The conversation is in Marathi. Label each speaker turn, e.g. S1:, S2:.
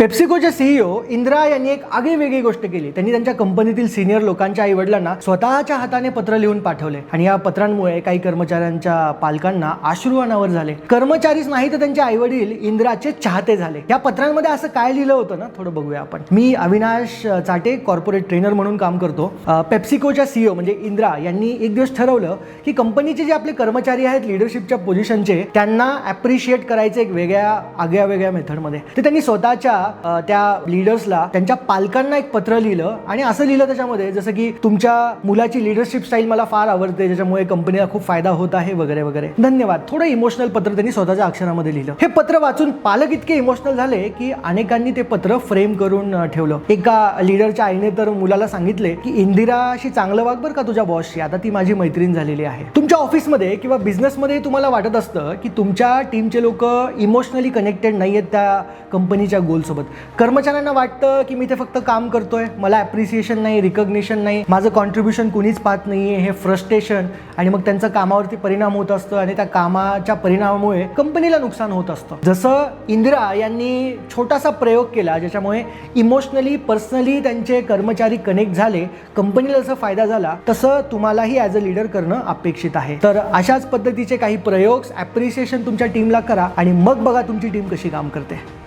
S1: पेप्सिकोचे सीईओ इंदिरा यांनी एक आगळीवेगळी गोष्ट केली. त्यांनी त्यांच्या कंपनीतील सिनियर लोकांच्या आईवडिलांना स्वतःच्या हाताने पत्र लिहून पाठवले. आणि या पत्रांमुळे काही कर्मचाऱ्यांच्या पालकांना आश्रू अनावर झाले. कर्मचारीच नाही तर त्यांचे आईवडील इंद्राचे इंदिराचे चाहते झाले. या पत्रांमध्ये असं काय लिहिलं होतं ना? थोडं बघूया आपण. मी अविनाश चाटे कॉर्पोरेट ट्रेनर म्हणून काम करतो. पेप्सिकोच्या सीईओ म्हणजे इंदिरा यांनी एक दिवस ठरवलं की कंपनीचे जे आपले कर्मचारी आहेत लिडरशिपच्या पोझिशनचे त्यांना अप्रिशिएट करायचे एक वेगळ्या आगळ्या वेगळ्या मेथडमध्ये ते त्यांनी स्वतःच्या त्या लिडर्सला त्यांच्या पालकांना एक पत्र लिहिलं आणि असं लिहिलं त्याच्यामध्ये जसं की तुमच्या मुलाची लिडरशिप स्टाईल मला फार आवडते ज्याच्यामुळे कंपनीला खूप फायदा होत आहे वगैरे वगैरे. धन्यवाद. थोडं इमोशनल पत्र त्यांनी स्वतःच्या अक्षरामध्ये लिहिलं. हे पत्र वाचून पालक इतके इमोशनल झाले की अनेकांनी ते पत्र फ्रेम करून ठेवलं. एका लिडरच्या आईने तर मुलाला सांगितले की इंदिराशी चांगलं वाग बरं का तुझ्या बॉसशी आता ती माझी मैत्रीण झालेली आहे. तुमच्या ऑफिसमध्ये किंवा बिझनेसमध्ये तुम्हाला वाटत असतं की तुमच्या टीमचे लोक इमोशनली कनेक्टेड नाही आहेत त्या कंपनीच्या गोलसोबत. कर्मचाऱ्यांना वाटतं की मी ते फक्त काम करतोय मला ॲप्रिसिएशन नाही रिकग्निशन नाही माझं कॉन्ट्रीब्युशन कुणीच पाहत नाही हे फ्रस्ट्रेशन आणि मग त्यांचा कामावरती परिणाम होत असतं आणि त्या कामाच्या परिणामामुळे कंपनीला नुकसान होत असतं. जसं इंदिरा यांनी छोटासा प्रयोग केला ज्याच्यामुळे इमोशनली पर्सनली त्यांचे कर्मचारी कनेक्ट झाले कंपनीला जसा फायदा झाला तसं तुम्हालाही ॲज अ लीडर करणं अपेक्षित आहे. तर अशाच पद्धतीचे काही प्रयोग ॲप्रिसिएशन तुमच्या टीमला करा आणि मग बघा तुमची टीम कशी काम करते.